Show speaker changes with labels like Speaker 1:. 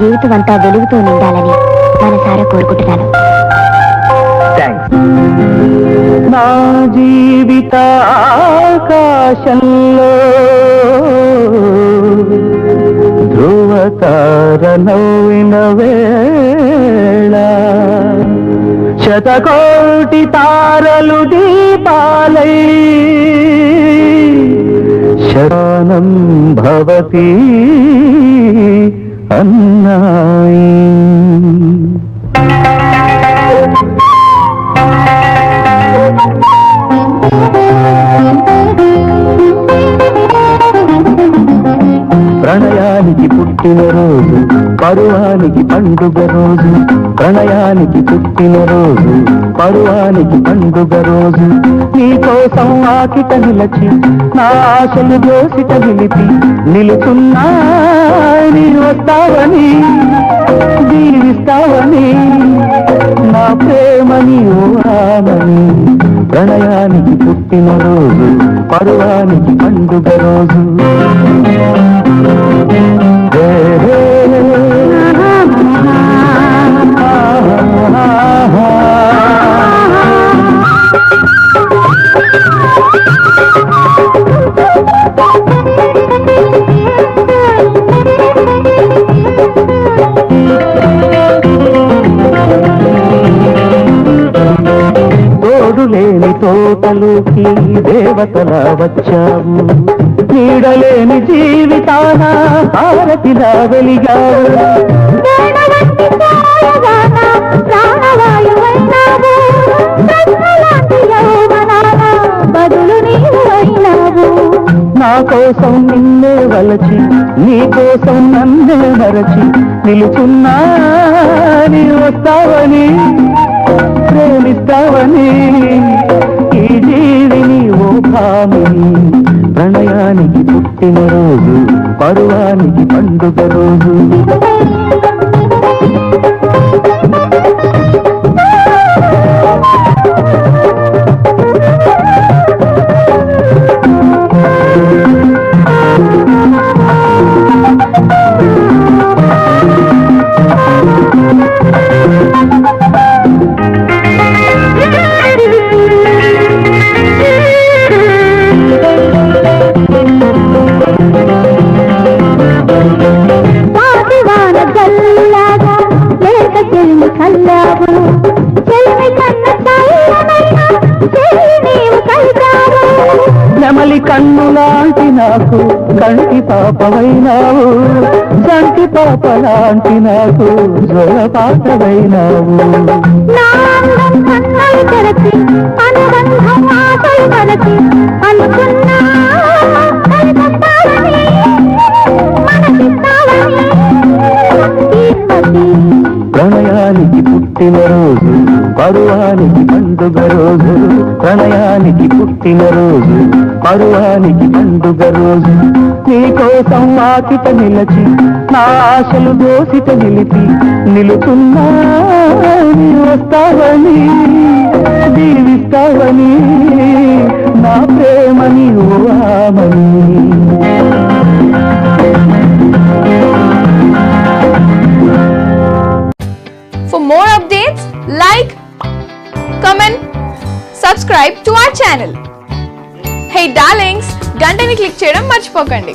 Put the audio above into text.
Speaker 1: జీవితం అంతా వెలుగుతూ నిండాలని మనసారా కోరుకుంటున్నాను.
Speaker 2: నా జీవిత ఆకాశంలో ధ్రువతార నవ్విన వేళ శతకోటి తారలు దీపాలై శరణం భవతి అన్నాయి ప్రణయానికి పుట్టిన రోజు పరువానికి పండుగ రోజు ప్రణయానికి పుట్టిన రోజు పరువానికి పండుగ రోజు. నీ కోసం ఆకిట నిలచి నా ఆశలు దోసిట నిలిపి నిలుచున్నా నీ వస్తావని జీవిస్తావని నా ప్రేమని ఓరామని ప్రణయానికి పుట్టిన రోజు పరువానికి పండుగ రోజు. తోటలోకి దేవతల వచ్చావు నీడలేని జీవితాన హారతిలా వెలిగావు నా కోసం నిన్నే వలచి నీ కోసం నన్నే మరచి నిలుచున్నా నీ వస్తావని ప్రేమిస్తావని. ఓ ప్రణయానికి పుట్టిన రోజు పరువానికి పండుగ రోజు. నాకు కంటి పాపవైనావు కంటి పాప లాంటి నాకు పాటవైనావు
Speaker 1: మనసిస్తావని, తీర్మతి.
Speaker 2: ప్రణయానికి పుట్టిన రోజు పరువానికి పండుగ రోజు ప్రణయానికి పుట్టిన రోజు పరువానికి పండుగ రోజు. నీకోసం ఆకిట నిలచి నా ఆశలు దోసిట నిలిపి నిలుచున్నా వస్తావని దీవిస్తావని నా ప్రేమని ఓ Amani.
Speaker 3: Subscribe to our channel hey darlings గంటని click చేయడం మర్చిపోకండి.